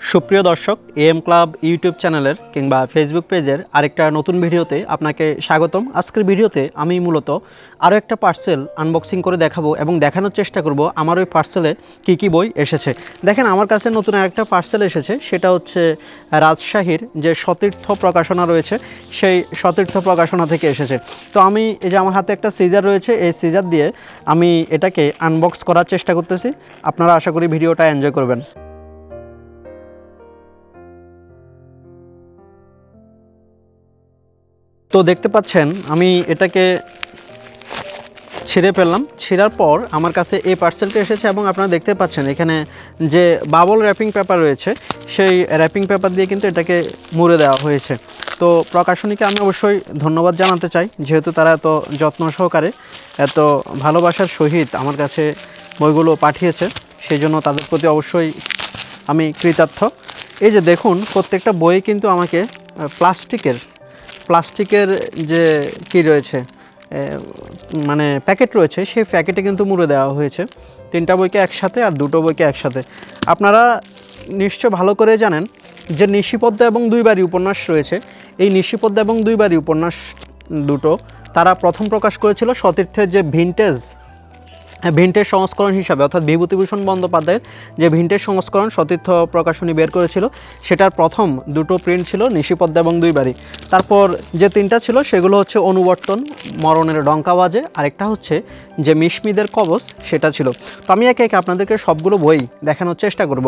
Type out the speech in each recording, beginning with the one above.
সুপ্রিয় দর্শক M club YouTube চ্যানেলের কিংবা ফেসবুক পেজের আরেকটা নতুন ভিডিওতে আপনাকে স্বাগতম। আজকের ভিডিওতে আমি মূলত আরও একটা পার্সেল আনবক্সিং করে দেখাবো এবং দেখানোর চেষ্টা করব আমার ওই পার্সেলে কী কী বই এসেছে। দেখেন, আমার কাছে নতুন আরেকটা পার্সেল এসেছে, সেটা হচ্ছে রাজশাহীর যে সতীর্থ প্রকাশনা রয়েছে, সেই সতীর্থ প্রকাশনা থেকে এসেছে। তো আমি এই যে আমার হাতে একটা সিজার রয়েছে, এই সিজার দিয়ে আমি এটাকে আনবক্স করার চেষ্টা করতেছি। আপনারা আশা করি ভিডিওটা এনজয় করবেন। তো দেখতে পাচ্ছেন, আমি এটাকে ছিঁড়ে ফেললাম। ছিঁড়ার পর আমার কাছে এই পার্সেলটা এসেছে এবং আপনারা দেখতে পাচ্ছেন, এখানে যে বাবল র্যাপিং পেপার রয়েছে, সেই র্যাপিং পেপার দিয়ে কিন্তু এটাকে মুড়ে দেওয়া হয়েছে। তো প্রকাশনীকে আমি অবশ্যই ধন্যবাদ জানাতে চাই, যেহেতু তারা এত যত্ন সহকারে, এত ভালোবাসার সহিত আমার কাছে বইগুলো পাঠিয়েছে, সেই জন্য তাদের প্রতি অবশ্যই আমি কৃতার্থ এই যে দেখুন, প্রত্যেকটা বই কিন্তু আমাকে প্লাস্টিকের প্লাস্টিকের যে কি রয়েছে মানে প্যাকেট রয়েছে, সেই প্যাকেটে কিন্তু মুড়ে দেওয়া হয়েছে। তিনটা বইকে একসাথে আর দুটো বইকে একসাথে। আপনারা নিশ্চয় ভালো করে জানেন যে নিশিপদ্মা এবং দুইবারই উপন্যাস রয়েছে। এই নিশিপদ্মা এবং দুইবারই উপন্যাস দুটো তারা প্রথম প্রকাশ করেছিল সতীর্থের যে ভিনটেজ ভিন্টেজ সংস্করণ হিসাবে, অর্থাৎ বিভূতিভূষণ বন্দ্যোপাধ্যায়ের যে ভিন্টেজ সংস্করণ, সতীর্থ প্রকাশনী বের করেছিল, সেটার প্রথম দুটো প্রিন্ট ছিল নিশিপদ্মা এবং দুইবারই তারপর যে তিনটা ছিল, সেগুলো হচ্ছে অনুবর্তন, মরণের ডঙ্কা বাজে আরেকটা হচ্ছে যে মিশমিদের কবচ, সেটা ছিল। তো আমি একে একে আপনাদেরকে সবগুলো বই দেখানোর চেষ্টা করব।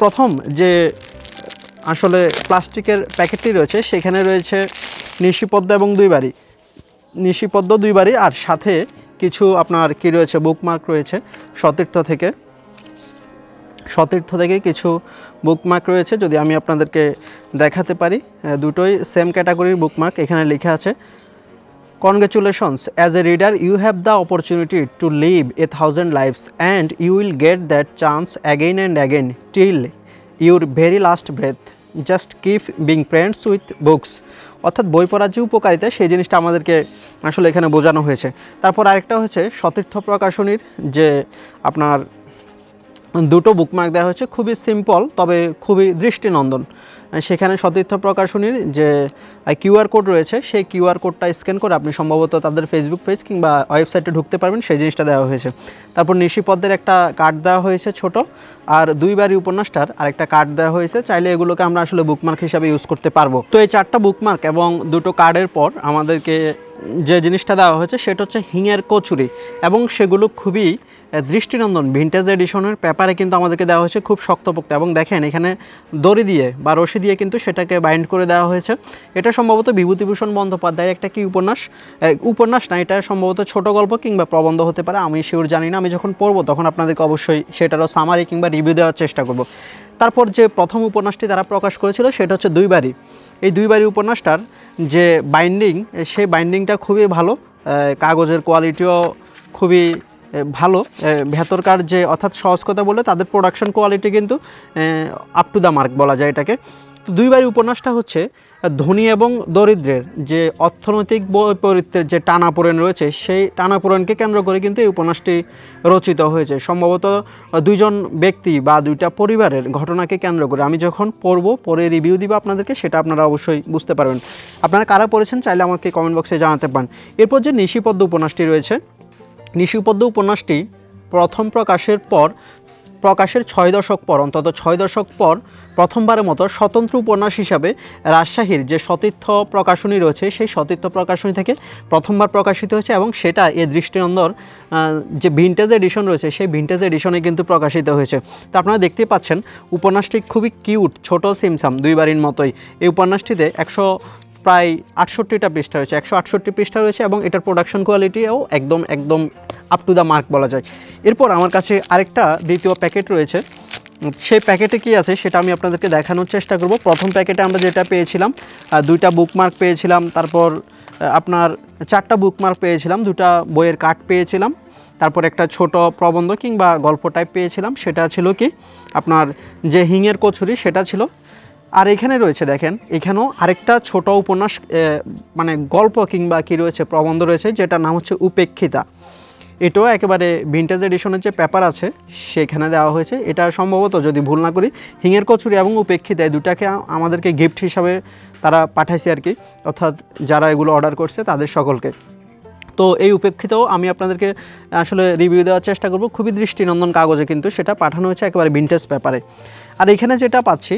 প্রথম যে আসলে প্লাস্টিকের প্যাকেটটি রয়েছে, সেখানে রয়েছে নিশিপদ্মা এবং দুই দুইবারই নিশিপদ্ম দুইবারই আর সাথে কিছু আপনার কি রয়েছে বুকমার্ক রয়েছে, সতীর্থ থেকে। সতীর্থ থেকে কিছু বুকমার্ক রয়েছে, যদি আমি আপনাদেরকে দেখাতে পারি দুটোই সেম ক্যাটাগরির বুকমার্ক এখানে লেখা আছে। Congratulations as a reader you have the opportunity to live a thousand lifes and you will get that chance again and again till your very last breath just keep being friends with books অর্থাৎ বই পড়ার যে উপকারিতা, সেই জিনিসটা আমাদেরকে আসলে এখানে বোঝানো হয়েছে। তারপর আরেকটা হচ্ছে সতীর্থ প্রকাশনীর যে আপনার দুটো বুকমার্ক দেওয়া হয়েছে, খুবই সিম্পল তবে খুবই দৃষ্টিনন্দন। সেখানে সতীর্থ প্রকাশনীর যে কিউআর কোড রয়েছে, সেই কিউআর কোডটা স্ক্যান করে আপনি সম্ভবত তাদের ফেসবুক পেজ কিংবা ওয়েবসাইটে ঢুকতে পারবেন, সেই জিনিসটা দেওয়া হয়েছে। তারপর নিশিপদ্মের একটা কার্ড দেওয়া হয়েছে ছোট, আর দুইবারই উপন্যাসটার আরেকটা কার্ড দেওয়া হয়েছে, চাইলে এগুলোকে আমরা আসলে বুকমার্ক হিসাবে ইউজ করতে পারব। তো এই চারটা বুকমার্ক এবং দুটো কার্ডের পর আমাদেরকে যে জিনিসটা দেওয়া হয়েছে সেটা হচ্ছে হিঙের কচুরি এবং সেগুলো খুবই দৃষ্টিনন্দন। ভিন্টেজ এডিশনের পেপারে কিন্তু আমাদেরকে দেওয়া হয়েছে খুব শক্তপোক্ত এবং দেখেন এখানে দড়ি দিয়ে বা রশি দিয়ে কিন্তু সেটাকে বাইন্ড করে দেওয়া হয়েছে। এটা সম্ভবত বিভূতিভূষণ বন্দ্যোপাধ্যায়ের একটা কি উপন্যাস? উপন্যাস না, এটা সম্ভবত ছোট গল্প কিংবা প্রবন্ধ হতে পারে, আমি শিওর জানি না, আমি যখন পড়ব তখন আপনাদেরকে অবশ্যই সেটারও সামারি কিংবা রিভিউ দেওয়ার চেষ্টা করব। তারপর যে প্রথম উপন্যাসটি তারা প্রকাশ করেছিল সেটা হচ্ছে দুইবারই। এই দুইবারই উপন্যাসটার যে বাইন্ডিং সেই বাইন্ডিংটা খুবই ভালো কাগজের কোয়ালিটিও খুবই ভালো ভেতরকার যে, অর্থাৎ সহজ কথা বললে তাদের প্রোডাকশন কোয়ালিটি কিন্তু আপ টু দ্য মার্ক বলা যায় এটাকে। তো দুইবারই উপন্যাসটা হচ্ছে, ধনী এবং দরিদ্রের যে অর্থনৈতিক বৈপরীত্যের যে টানাপোড়েন রয়েছে, সেই টানাপোড়েনকে কেন্দ্র করে কিন্তু এই উপন্যাসটি রচিত হয়েছে। সম্ভবত দুইজন ব্যক্তি বা দুইটা পরিবারের ঘটনাকে কেন্দ্র করে। আমি যখন পড়ব, পরে রিভিউ দিব আপনাদেরকে, সেটা আপনারা অবশ্যই বুঝতে পারবেন। আপনারা কারা পড়েছেন, চাইলে আমাকে কমেন্ট বক্সে জানাতে পারেন। এরপর যে নিশিপদ্ম উপন্যাসটি রয়েছে, নিশিপদ্ম উপন্যাসটি প্রথম প্রকাশের পর প্রকাশের ছয় দশক পর, অন্তত ছয় দশক পর প্রথমবারের মতো স্বতন্ত্র উপন্যাস হিসাবে রাজশাহীর যে সতীর্থ প্রকাশনী রয়েছে, সেই সতীর্থ প্রকাশনী থেকে প্রথমবার প্রকাশিত হয়েছে এবং সেটা এ দৃষ্টিনন্দর যে ভিন্টেজ এডিশন রয়েছে, সেই ভিন্টেজ এডিশনে কিন্তু প্রকাশিত হয়েছে। তো আপনারা দেখতেই পাচ্ছেন, উপন্যাসটি খুবই কিউট ছোট সিমসাম দুইবারির মতোই। এই উপন্যাসটিতে একশো প্রায় আটষট্টিটা পৃষ্ঠা রয়েছে, একশো আটষট্টি পৃষ্ঠা রয়েছে এবং এটার প্রোডাকশন কোয়ালিটিও একদম একদম আপ টু দ্য মার্ক বলা যায়। এরপর আমার কাছে আরেকটা দ্বিতীয় প্যাকেট রয়েছে। সেই প্যাকেটে কি আছে সেটা আমি আপনাদেরকে দেখানোর চেষ্টা করব। প্রথম প্যাকেটে আমরা যেটা পেয়েছিলাম দুইটা বুকমার্ক পেয়েছিলাম, তারপর আপনার চারটা বুকমার্ক পেয়েছিলাম, দুটা বইয়ের কার্ড পেয়েছিলাম, তারপর একটা ছোট প্রবন্ধ কিংবা গল্প টাইপ পেয়েছিলাম, সেটা ছিল কি, আপনার যে হিংয়ের কচুরি, সেটা ছিল আর এখানে রয়েছে, দেখেন, এখানেও আরেকটা ছোট উপন্যাস মানে গল্প কিংবা কি রয়েছে, প্রবন্ধ রয়েছে, যেটার নাম হচ্ছে উপেক্ষিতা। এটাও একেবারে ভিন্টেজ এডিশনের যে পেপার আছে, সেখানে দেওয়া হয়েছে। এটা সম্ভবত, যদি ভুল না করি, হিঙের কচুরি এবং উপেক্ষিত এই দুটাকে আমাদেরকে গিফট হিসাবে তারা পাঠাইছে আর কি। অর্থাৎ যারা এগুলো অর্ডার করছে, তাদের সকলকে। তো এই উপেক্ষিতও আমি আপনাদেরকে, আসলে রিভিউ দেওয়ার চেষ্টা করব। খুবই দৃষ্টিনন্দন কাগজে কিন্তু সেটা পাঠানো হয়েছে একেবারে ভিন্টেজ পেপারে আর এখানে যেটা পাচ্ছি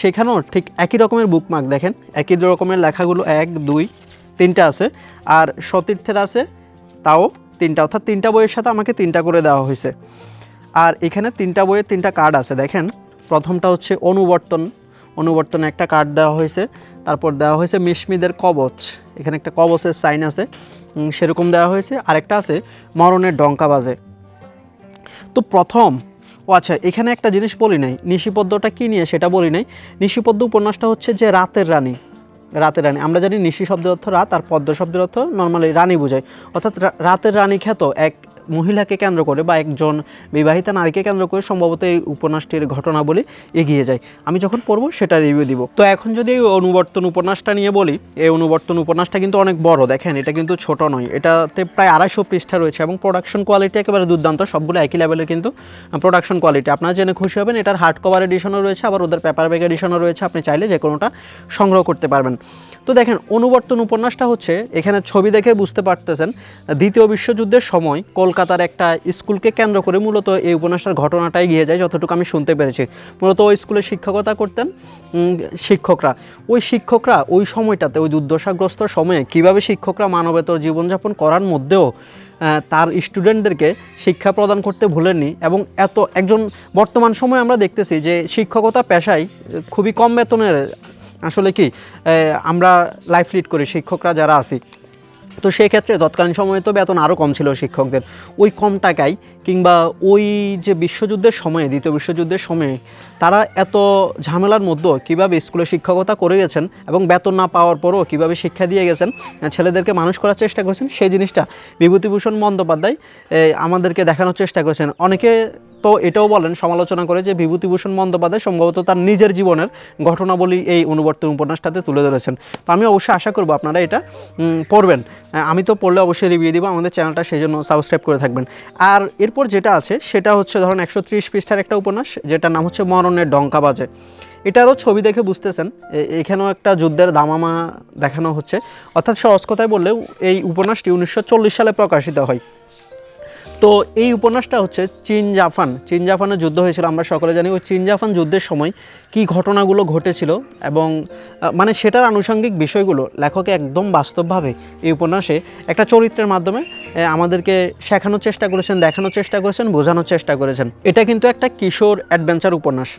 সেখানেও ঠিক একই রকমের বুকমার্ক দেখেন, একই রকমের লেখাগুলো এক, দুই, তিনটা আছে। আর সতীর্থের আছে, তাও তিনটা, অর্থাৎ তিনটা বইয়ের সাথে আমাকে তিনটা করে দেওয়া হয়েছে। আর এখানে তিনটা বইয়ের তিনটা কার্ড আছে, দেখেন। প্রথমটা হচ্ছে অনুবর্তন। অনুবর্তনে একটা কার্ড দেওয়া হয়েছে, তারপর দেওয়া হয়েছে মিশমিদের কবচ। এখানে একটা কবচের সাইন আছে সেরকম দেওয়া হয়েছে। আরেকটা আছে মরণের ডঙ্কা বাজে। তো প্রথম ও আচ্ছা এখানে একটা জিনিস বলি নাই। নিশিপদ্মটা কী নিয়ে সেটা বলি নাই। নিশিপদ্ম উপন্যাসটা হচ্ছে যে রাতের রানী। রাতের রানী। আমরা জানি নিশি শব্দের অর্থ রাত, আর পদ্ম শব্দের অর্থ নর্মালি রানী বোঝায়। অর্থাৎ রাতের রানী খ্যাত এক মহিলাকে কেন্দ্র করে বা একজন বিবাহিতা নারীকে কেন্দ্র করে সম্ভবত এই উপন্যাসটির ঘটনাবলী এগিয়ে যায়। আমি যখন পড়ব সেটা রিভিউ দিব। তো এখন যদি এই অনুবর্তন উপন্যাসটা নিয়ে বলি, এই অনুবর্তন উপন্যাসটা কিন্তু অনেক বড়। দেখেন, এটা কিন্তু ছোট নয়। এটাতে প্রায় আড়াইশো পৃষ্ঠা রয়েছে এবং প্রোডাকশন কোয়ালিটি একেবারে দুর্দান্ত। সবগুলো একই লেভেলের কিন্তু প্রোডাকশন কোয়ালিটি আপনারা জেনে খুশি হবেন, এটার হার্ড কভার এডিশনও রয়েছে, আবার ওদের পেপার ব্যাগ এডিশনও রয়েছে। আপনি চাইলে যে কোনোটা সংগ্রহ করতে পারবেন। তো দেখেন, অনুবর্তন উপন্যাসটা হচ্ছে, এখানে ছবি দেখে বুঝতে পারতেছেন, দ্বিতীয় বিশ্বযুদ্ধের সময় কলকাতার একটা স্কুলকে কেন্দ্র করে মূলত এই উপন্যাসের ঘটনাটাই গিয়ে যায়, যতটুকু আমি শুনতে পেরেছি। মূলত ওই স্কুলে শিক্ষকতা করতেন শিক্ষকরা। ওই শিক্ষকরা ওই সময়টাতে, ওই দুর্দশাগ্রস্ত সময়ে কীভাবে শিক্ষকরা মানবেতর জীবনযাপন করার মধ্যেও তার স্টুডেন্টদেরকে শিক্ষা প্রদান করতে ভুলেননি এবং এত একজন, বর্তমান সময়ে আমরা দেখতেছি যে শিক্ষকতা পেশায় খুবই কম বেতনের, আসলে কি আমরা লাইফ লিড করি, শিক্ষকরা যারা আছি। তো সেই ক্ষেত্রে তৎকালীন সময়ে তো বেতন আরও কম ছিল শিক্ষকদের। ওই কম টাকায় কিংবা ওই যে বিশ্বযুদ্ধের সময়ে, দ্বিতীয় বিশ্বযুদ্ধের সময়ে তারা এত ঝামেলার মধ্যেও কীভাবে স্কুলে শিক্ষকতা করে গেছেন এবং বেতন না পাওয়ার পরও কীভাবে শিক্ষা দিয়ে গেছেন ছেলেদেরকে মানুষ করার চেষ্টা করেছেন, সেই জিনিসটা বিভূতিভূষণ বন্দ্যোপাধ্যায় আমাদেরকে দেখানোর চেষ্টা করেছেন। অনেকে এটাও বলেন, সমালোচনা করে যে বিভূতিভূষণ বন্দ্যোপাধ্যায় সম্ভবত তার নিজের জীবনের ঘটনাবলী এই অনুবর্তন উপন্যাসটাতে তুলে ধরেছেন। তো আমি অবশ্যই আশা করব আপনারা এটা পড়বেন। আমি তো পড়লে অবশ্যই রিভিউ দিব, আমাদের চ্যানেলটা সেই জন্য সাবস্ক্রাইব করে থাকবেন। আর এরপর যেটা আছে, সেটা হচ্ছে ধরুন একশো ত্রিশ পৃষ্ঠার একটা উপন্যাস, যেটার নাম হচ্ছে মরণের ডঙ্কা বাজে। এটারও ছবি দেখে বুঝতেছেন এখানেও একটা যুদ্ধের দামামা দেখানো হচ্ছে। অর্থাৎ সহজ কথায় বললেও এই উপন্যাসটি উনিশশো চল্লিশ সালে প্রকাশিত হয়। তো এই উপন্যাসটা হচ্ছে চীন জাপান চীন জাপানের যুদ্ধ হয়েছিল, আমরা সকলে জানি ওই চীন জাপান যুদ্ধের সময় কি ঘটনাগুলো ঘটেছিল এবং মানে সেটার আনুষঙ্গিক বিষয়গুলো লেখকে একদম বাস্তবভাবে এই উপন্যাসে একটা চরিত্রের মাধ্যমে আমাদেরকে শেখানোর চেষ্টা করেছেন, দেখানোর চেষ্টা করেছেন, বোঝানোর চেষ্টা করেছেন। এটা কিন্তু একটা কিশোর অ্যাডভেঞ্চার উপন্যাস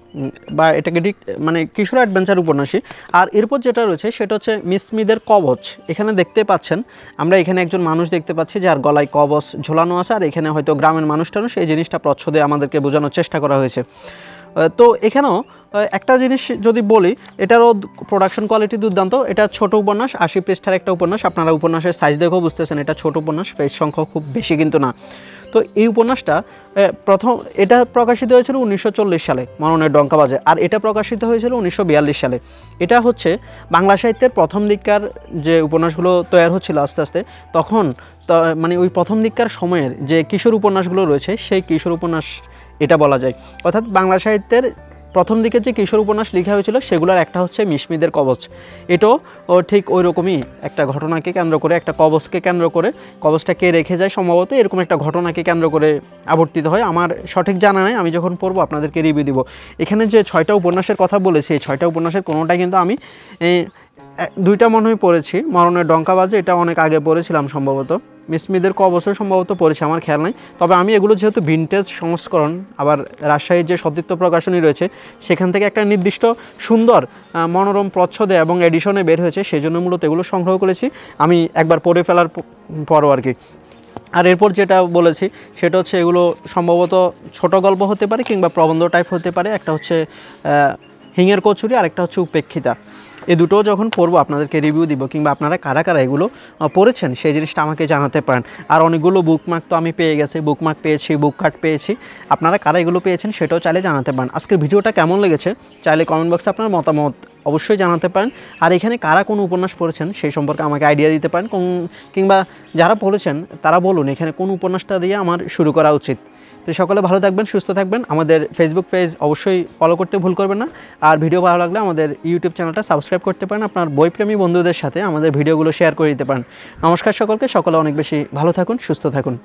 বা এটাকে ঠিক মানে কিশোর অ্যাডভেঞ্চার উপন্যাসই। আর এরপর যেটা রয়েছে সেটা হচ্ছে মিসমিদের কবচ। এখানে দেখতে পাচ্ছেন, আমরা এখানে একজন মানুষ দেখতে পাচ্ছি যার গলায় কবচ ঝোলানো আছে, আর এখানে হয়তো গ্রামের মানুষটানো সেই জিনিসটা প্রচ্ছদে আমাদেরকে বোঝানোর চেষ্টা করা হয়েছে। তো এখানেও একটা জিনিস যদি বলি, এটারও প্রোডাকশন কোয়ালিটি দুর্দান্ত। এটা ছোট উপন্যাস, আশি পৃষ্ঠার একটা উপন্যাস। আপনারা উপন্যাসের সাইজ দেখেও বুঝতেছেন, এটা ছোট উপন্যাস পেজ সংখ্যা খুব বেশি কিন্তু না। তো এই উপন্যাসটা প্রথম, এটা প্রকাশিত হয়েছিল উনিশশো চল্লিশ সালে মননের ডঙ্কাবাজে। আর এটা প্রকাশিত হয়েছিল উনিশশো বিয়াল্লিশ সালে। এটা হচ্ছে বাংলা সাহিত্যের প্রথম দিককার যে উপন্যাসগুলো তৈরি হচ্ছিল আস্তে আস্তে, তখন মানে ওই প্রথম দিককার সময়ের যে কিশোর উপন্যাসগুলো রয়েছে, সেই কিশোর উপন্যাস এটা বলা যায়। অর্থাৎ বাংলা সাহিত্যের প্রথম দিকে যে কিশোর উপন্যাস লেখা হয়েছিল, সেগুলোর একটা হচ্ছে মিশমিদের কবচ। এটাও ঠিক ওই রকমই একটা ঘটনাকে কেন্দ্র করে, একটা কবচকে কেন্দ্র করে, কবচটা কে রেখে যায় সম্ভবত এরকম একটা ঘটনাকে কেন্দ্র করে আবর্তিত হয়। আমার সঠিক জানা নাই, আমি যখন পড়ব আপনাদেরকে রিভিউ দিব। এখানে যে ছয়টা উপন্যাসের কথা বলেছি, এই ছয়টা উপন্যাসের কোনোটাই কিন্তু আমি দুইটা মনে হয় পড়েছি। মরণের ডঙ্কা বাজে, এটা অনেক আগে পড়েছিলাম সম্ভবত। মিসমিদের ক বছর সম্ভবত পড়েছে, আমার খেয়াল নাই। তবে আমি এগুলো যেহেতু ভিনটেজ সংস্করণ, আবার রাজশাহীর যে সতীর্থ প্রকাশনী রয়েছে, সেখান থেকে একটা নির্দিষ্ট সুন্দর মনোরম প্রচ্ছদে এবং এডিশনে বের হয়েছে সেই জন্য মূলত এগুলো সংগ্রহ করেছি। আমি একবার পড়ে ফেলার পরও আর কি। আর এরপর যেটা বলেছি, সেটা হচ্ছে এগুলো সম্ভবত ছোট গল্প হতে পারে কিংবা প্রবন্ধ টাইপ হতে পারে। একটা হচ্ছে হিঙের কচুরি আর একটা হচ্ছে উপেক্ষিতা। এই দুটোও যখন পড়ব আপনাদেরকে রিভিউ দিব কিংবা আপনারা কারা কারা এগুলো পড়েছেন, সেই জিনিসটা আমাকে জানাতে পারেন। আর অনেকগুলো বুকমার্ক তো আমি পেয়ে গেছি বুকমার্ক পেয়েছি বুক কার্ড পেয়েছি। আপনারা কারা এগুলো পেয়েছেন সেটাও চাইলে জানাতে পারেন। আজকের ভিডিওটা কেমন লেগেছে, চাইলে কমেন্ট বক্সে আপনার মতামত অবশ্যই জানাতে পারেন। আর এখানে কারা কোন উপন্যাস পড়েছেন, সেই সম্পর্কে আমাকে আইডিয়া দিতে পারেন। কোন- কিংবা যারা পড়েছেন, তারা বলুন এখানে কোন উপন্যাসটা দিয়ে আমার শুরু করা উচিত। তো সকলে ভালো থাকবেন, সুস্থ থাকবেন। আমাদের ফেসবুক পেজ অবশ্যই ফলো করতে ভুল করবেন না। আর ভিডিও ভালো লাগলে আমাদের ইউটিউব চ্যানেলটা সাবস্ক্রাইব করতে পারেন। আপনার বইপ্রেমী বন্ধুদের সাথে আমাদের ভিডিওগুলো শেয়ার করে দিতে পারেন। নমস্কার সকলকে, সকলে অনেক বেশি ভালো থাকুন, সুস্থ থাকুন।